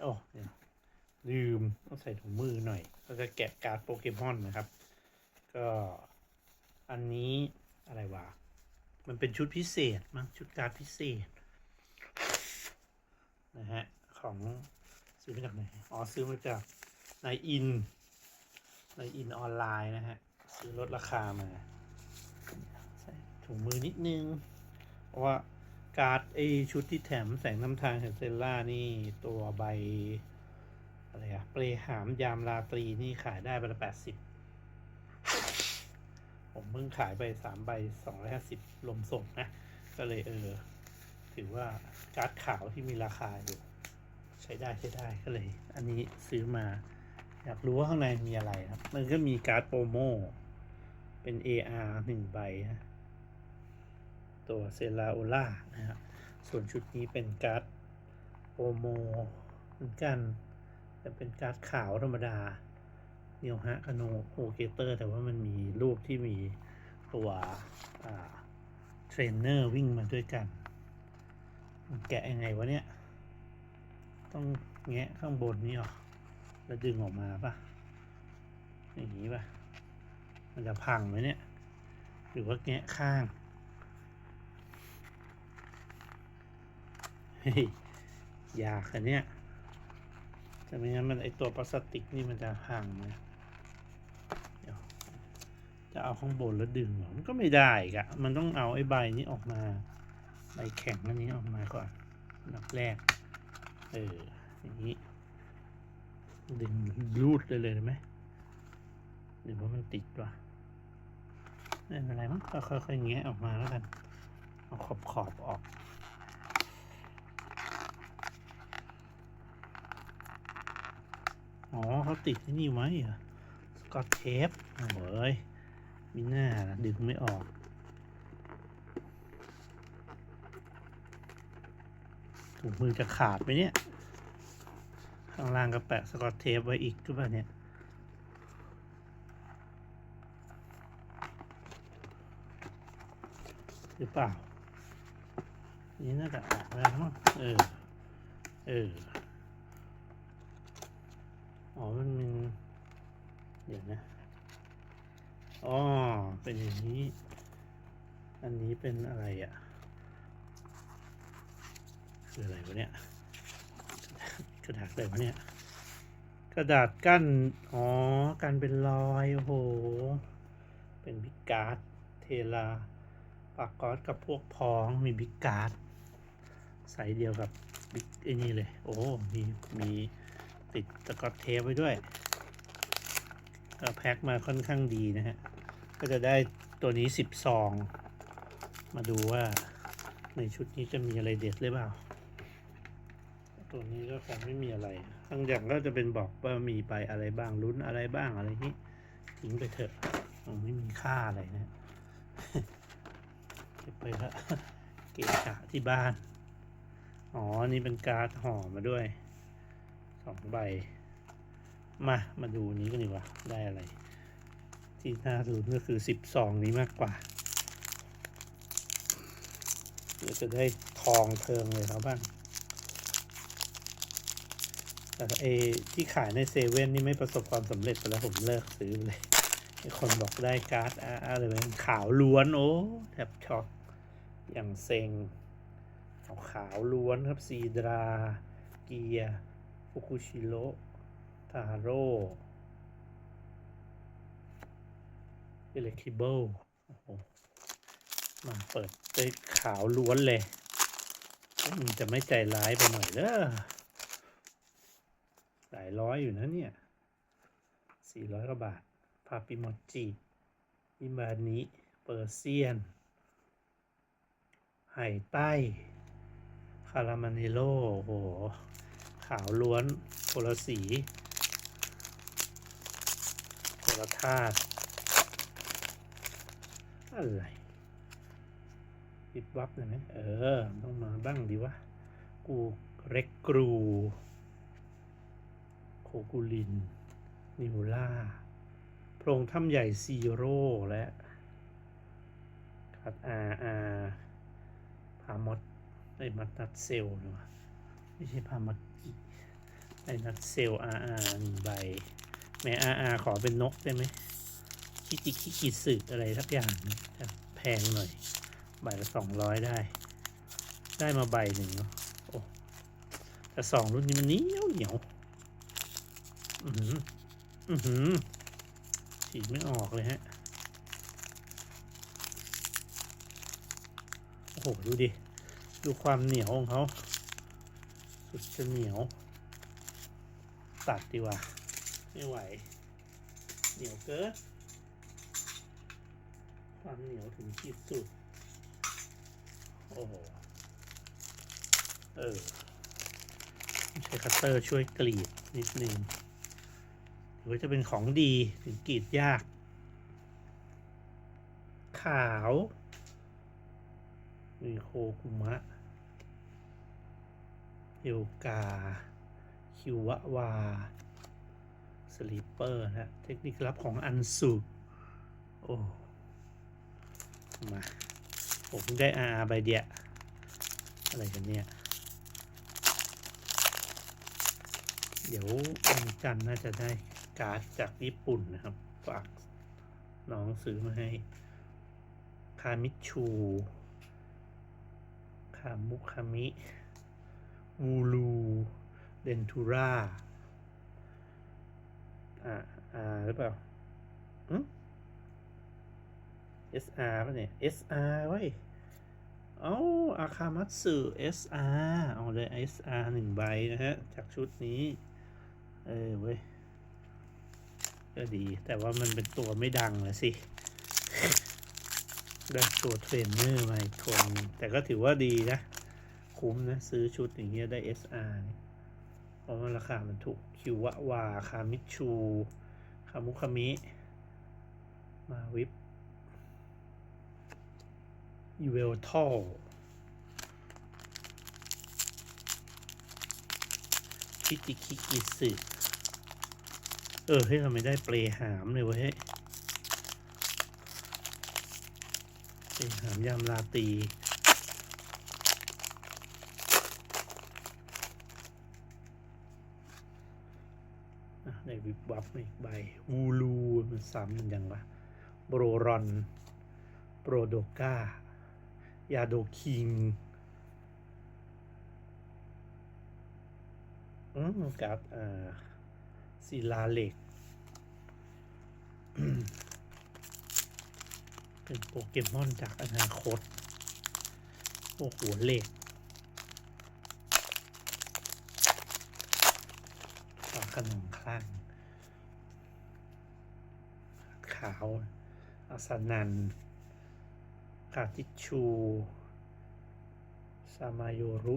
โอ้ยลืมต้องใส่ถุงมือหน่อยก็จะแกะการ์ดโปเกมอนนะครับ ก็อันนี้อะไรวะ มันเป็นชุดพิเศษมั้งชุดการ์ดพิเศษ นะฮะ ของซื้อมาจากไหน อ๋อ ซื้อมาจากนายอินนายอินออนไลน์นะฮะ ซื้อลดราคามา ใส่ถุงมือนิดนึง เพราะว่า การ์ดไอชุดที่แถมแสงน้ำทางของเซลล่านี่ตัวใบอะไรอะเปรหามยามราตรีนี่ขายได้ใบละแปดสิบผมเพิ่งขายไปสามใบสองร้อยห้าสิบรวมส่งนะ ก็เลยเออ ถือว่าการ์ดขาวที่มีราคาอยู่ ใช้ได้ใช้ได้ก็เลย อันนี้ซื้อมา อยากรู้ว่าข้างในมีอะไรครับ มันก็มีการ์ดโปรโมเป็น AR หนึ่งใบนะ ตัวเซลาโอล่านะครับส่วนชุดนี้เป็นการ์ดโปรโมเหมือนกันแต่เป็นการ์ดขาวธรรมดาเนียวฮะคโนโอเกเตอร์ แต่ว่ามันมีรูปที่มีตัวเทรนเนอร์วิ่งมาด้วยกัน มันแกะยังไงวะเนี่ย ต้องแงะข้างบนนี่หรอ แล้วดึงออกมาปะอย่างนี้ปะมันจะพังไหมเนี่ย หรือว่าแงะข้าง เฮ้ ยากอันเนี้ยแต่ไม่งั้นมันไอตัวพลาสติกนี่มันจะพังนะจะเอาข้างบนแล้วดึงเหรอมันก็ไม่ได้กะมันต้องเอาไอ้ใบนี้ออกมา ใบแข็งอันนี้ออกมาก่อนนับแรก เออ อย่างนี้ ดึงรูดเลยเลยไหมหรือว่ามันติดวะไม่เป็นไรมั้งก็ค่อยๆแงะออกมาแล้วกัน เอาขอบขอบๆออก อ๋อ เขาติดที่นี่ไว้เหรอสกอตเทปโอ้ยมีหน้านะดึงไม่ออกถุงมือจะขาดไหมเนี่ย ข้างล่างก็แปะสกอตเทปไว้อีกหรือเปล่าเนี่ยหรือเปล่า นี่น่าจะออกแล้วมั้งเออ เออ อ๋อ มันเป็นเดี๋ยวนะ อ๋อ เป็นอย่างนี้ อันนี้เป็นอะไรอะ่ะ คืออะไรวะเนี่ย กระดาษอะไรวะเนี่ย กระดาษกั้น อ๋อกันเป็นรอย โอ้โห เป็นบิ๊กการ์ด เทลา ปากก๊อตกับพวกพ้อง มีบิ๊กการ์ด ใส่เดียวกับบิ๊กไอ้นี่เลย โอ้ มี มี ติดสกอตเทปไว้ด้วยก็แพ็คมาค่อนข้างดีนะฮะ ก็จะได้ตัวนี้สิบซอง มาดูว่าในชุดนี้จะมีอะไรเด็ดหรือเปล่า ตัวนี้ก็คงไม่มีอะไรทั้งอย่างก็จะเป็นบอกว่ามีไปอะไรบ้างลุ้นอะไรบ้างอะไรนี้ทิ้งไปเถอะมันไม่มีค่าอะไรนะเก็บไปละเกะกะที่บ้าน อ๋อ นี่เป็นการ์ดห่อมาด้วย สองใบ มา มาดูนี้กันดีกว่า ได้อะไร ที่น่าดูก็คือสิบสองนี้มากกว่าเดี๋ยวจะได้ทองเทิงเลยเขาบ้าง แต่เอที่ขายในเซเว่นนี่ไม่ประสบความสำเร็จไปแล้วผมเลิกซื้อเลยคนบอกได้การ์ดอะไรเป็นขาวล้วนโอ้แทบช็อกอย่างเซ็งขาวขาวล้วนครับซีดรา เกียร์ ฟุกุชิโร่ทาโร่เอเล็กทิเบิลมาเปิดได้ขาวล้วนเลยมันจะไม่ใจร้ายไปหน่อยเด้อหลายร้อยอยู่นะเนี่ยสี่ร้อยกว่าบาท พาปิมอจิอิมานิเปอร์เซียน ไห่ใต้ คารามาเนโลโอ้โห ขาวล้วนโคนละสีโคนละธาตุอะไรปิบวับเลยไหมเออ ต้องมาบ้างดีวะ กูเร็กกรู โคกูลิน นิวล่า โพรงถ้ำใหญ่ซีโร่และคัดอาอาพามอดไอ้มัดนัดเซลเนาะ ไม่ใช่พามากิไอ้นัดเซลอาร์อาร์หนึ่งใบแม่อาร์อาร์ขอเป็นนกได้ไหมคิจิคิกิสึอะไรสักอย่างจะแพงหน่อย ใบละสองร้อยได้ ได้มาใบหนึ่งเนาะโอ้แต่สองรุ่นนี้มันเหนียวเหนียวอือหืออือหือฉีดไม่ออกเลยฮะโอ้โหดูดิ ดูความเหนียวของเขา สุดจะเหนียว ตัดดีกว่า ไม่ไหว เหนียวเกินความเหนียวถึงขีดสุด โอ้โห เออ ใช้คัตเตอร์ช่วยกรีดนิดนึงถือว่าจะเป็นของดีถึงกรีดยาก ขาวมีโคกุมะ เอลกา คิววา สลีปเปอร์นะเทคนิคลับของอันสุโอ้มาผมได้อาใบเดียอะไรกันเนี่ย เดี๋ยววันจันทร์น่าจะได้การ์ดจากญี่ปุ่นนะครับฝากน้องซื้อมาให้ คามิชู คามุคามิ วูลูเดนทูราอ่าอ่าหรือเปล่าอืม SR ป่ะเนี่ย SR เว้ยเอ้าอาคามัตสึ SR เอาเลย SR หนึ่งใบนะฮะ จากชุดนี้ เออเว้ย ก็ดี แต่ว่ามันเป็นตัวไม่ดังเลยสิ ได้ตัวเทรนเนอร์มาอีกคน แต่ก็ถือว่าดีนะ คุ้มนะ ซื้อชุดอย่างเงี้ยได้ SR เนี่ยเพราะว่าราคามันถูกคิวะวาคามิชูคามุคามิ มาวิปอีเวลทัลคิจิคิกิสึเออ ให้ยเราไม่ได้เปลหามเลยเว้ยเปลหามยามลาตี รีอะได้วิบวับอีกใบวูลูมันซ้ำมันยังวะโบรรอนโปรโดกายาโดคิงอืมกับอ่าศิลาเหล็ก เป็นโปเกมอนจากอนาคต โอ้โหเหล็ก ขนมคลั่งขาวอาสนันคาติชูซามายรุ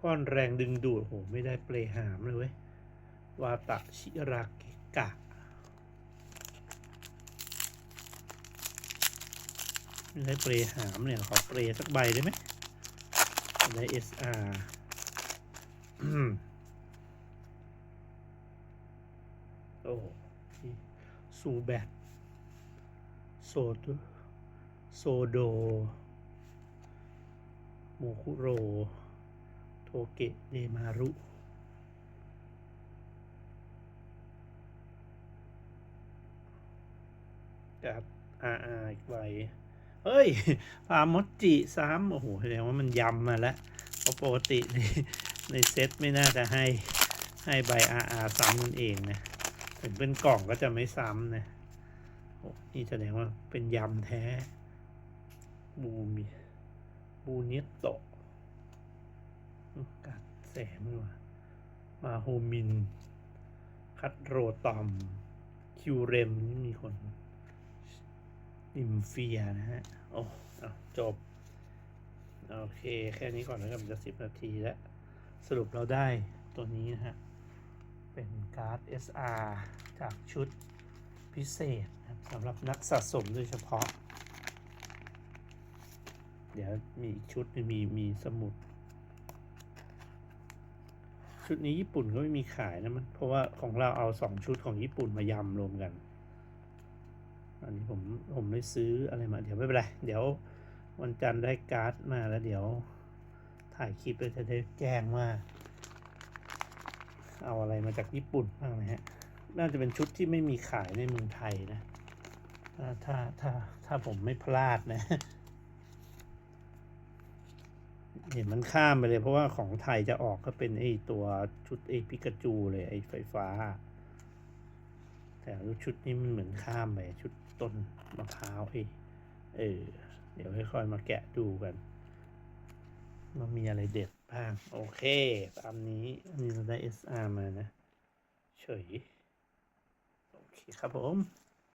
ก้อนแรงดึงดูดโหไม่ได้เปลหามเลยเว้ยวาตะชิราเกกะ ไม่ได้เปลหามเนี่ย ขอเปลสักใบได้ไหมได้ SR อืมโอ้นี่ซูแบตโซดโซโด โมคุโร โทเกะเดมารุ กับอาอาอีกใบเฮ้ยพามดจิซ้ำโอ้โหแสดงว่ามันยำมาแล้วเพราะปกติในในเซตไม่น่าจะให้ให้ใบอาอาซ้ำนั่นเองนะ ถึงเป็นกล่องก็จะไม่ซ้ำนะโอ้นี่แสดงว่าเป็นยำแท้ บูมิบูนตโตะกัดแสงดีกว่ามาโฮมิน คัตโรตอม คิวเรมนี่มีคนอิมเฟียนะฮะ โอ้จบ โอเค แค่นี้ก่อนแล้วกันจะสิบนาทีแล้ว สรุปเราได้ตัวนี้นะฮะ เป็นการ์ด SR จากชุดพิเศษนะสำหรับนักสะสมโดยเฉพาะ เดี๋ยวมีอีกชุดมีมีสมุด ชุดนี้ญี่ปุ่นก็ไม่มีขายนะมัน เพราะว่าของเราเอาสองชุดของญี่ปุ่นมายำรวมกัน อันนี้ผมผมไม่ซื้ออะไรมา เดี๋ยวไม่เป็นไร เดี๋ยววันจันทร์ได้การ์ดมาแล้วเดี๋ยวถ่ายคลิปเลยจะได้แจ้งว่า เอาอะไรมาจากญี่ปุ่นบ้างนะฮะ น่าจะเป็นชุดที่ไม่มีขายในเมืองไทยนะ ถ้าถ้าถ้าถ้าผมไม่พลาดนะเห็นมันข้ามไปเลยเพราะว่าของไทยจะออกก็เป็นไอ้ตัวชุดไอ้พิกาจูเลยไอ้ไฟฟ้า แต่ชุดนี้มันเหมือนข้ามไปชุดต้นมะพร้าวไอ้เออ เดี๋ยวค่อยๆมาแกะดูกันว่ามีอะไรเด็ด อ่าโอเคตามนี้อันนี้เราได้ SR มานะ เฉย โอเคครับผม